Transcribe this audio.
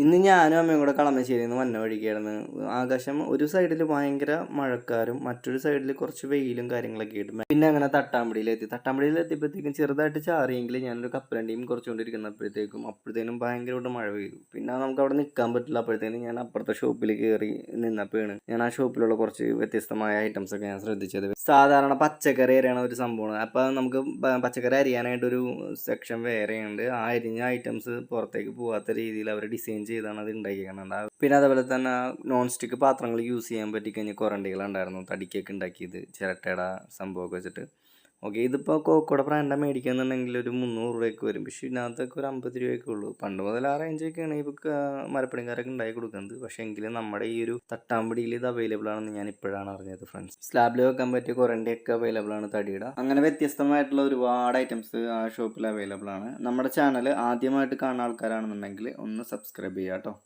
ഇന്ന് ഞാനും അമ്മയും കൂടെ കളമശ്ശേരിയിൽ നിന്ന് വന്ന വഴിക്കായിരുന്നു. ആകാശം ഒരു സൈഡിൽ ഭയങ്കര മഴക്കാരും മറ്റൊരു സൈഡിൽ കുറച്ച് വെയിലും കാര്യങ്ങളൊക്കെ ആയിട്ട് പിന്നെ അങ്ങനെ തട്ടാമ്പടിയിലെത്തി. തട്ടാമ്പടിയിൽ എത്തിയപ്പോഴത്തേക്കും ചെറുതായിട്ട് ചാറിയെങ്കിൽ ഞാനൊരു കപ്പലണ്ടിയും കുറച്ചുകൊണ്ടിരിക്കുന്നപ്പോഴത്തേക്കും അപ്പോഴത്തേനും ഭയങ്കരമായിട്ട് മഴ പെയ്തു. പിന്നെ നമുക്ക് അവിടെ നിൽക്കാൻ പറ്റില്ല. അപ്പോഴത്തേനും ഞാൻ അപ്പുറത്തെ ഷോപ്പിൽ കയറി നിന്നപ്പോഴാണ് ഞാൻ ആ ഷോപ്പിലുള്ള കുറച്ച് വ്യത്യസ്തമായ ഐറ്റംസ് ഒക്കെ ഞാൻ ശ്രദ്ധിച്ചത്. സാധാരണ പച്ചക്കറി അരിയണ ഒരു സംഭവമാണ് അപ്പോൾ നമുക്ക് പച്ചക്കറി അരിയാനായിട്ടൊരു സെക്ഷൻ വേറെയുണ്ട്. ആ അരിഞ്ഞ ഐറ്റംസ് പുറത്തേക്ക് പോകാത്ത രീതിയിൽ അവർ ഡിസൈൻ ചെയ്താണ് അത് ഉണ്ടാക്കിയിരിക്കുന്നത് പിന്നെ അതേപോലെ തന്നെ നോൺ സ്റ്റിക്ക് പാത്രങ്ങൾ യൂസ് ചെയ്യാൻ പറ്റി കഴിഞ്ഞ കുറണ്ടികളുണ്ടായിരുന്നു തടിക്കൊക്കെ ഉണ്ടാക്കിയത് ചിരട്ടയുടെ സംഭവമൊക്കെ വെച്ചിട്ട്. ഓക്കെ ഇതിപ്പോൾ കോക്കോടെ ബ്രാൻഡ് മേടിക്കുകയെന്നുണ്ടെങ്കിൽ ഒരു മുന്നൂറ് രൂപയ്ക്ക് വരും. പക്ഷേ ഇതിനകത്തൊക്കെ ഒരു അമ്പത് രൂപയൊക്കെ ഉള്ളൂ. പണ്ട് മുതൽ ആ റേഞ്ചൊക്കെയാണ് ഇപ്പോൾ മരപ്പണിക്കാരൊക്കെ ഉണ്ടാക്കി കൊടുക്കുന്നത്. പക്ഷേ എങ്കിലും നമ്മുടെ ഈ ഒരു തട്ടാമ്പടിയിൽ ഇത് അവൈലബിൾ ആണെന്ന് ഞാൻ ഇപ്പോഴാണ് അറിഞ്ഞത് ഫ്രണ്ട്സ് സ്ലാബിൽ വെക്കാൻ പറ്റിയ കുറേന്റെയൊക്കെ അവൈലബിൾ ആണ് തടിയുടെ. അങ്ങനെ വ്യത്യസ്തമായിട്ടുള്ള ഒരുപാട് ഐറ്റംസ് ആ ഷോപ്പിൽ അവൈലബിൾ ആണ്. നമ്മുടെ ചാനൽ ആദ്യമായിട്ട് കാണുന്ന ആൾക്കാരാണെന്നുണ്ടെങ്കിൽ ഒന്ന് സബ്സ്ക്രൈബ് ble begjært. da.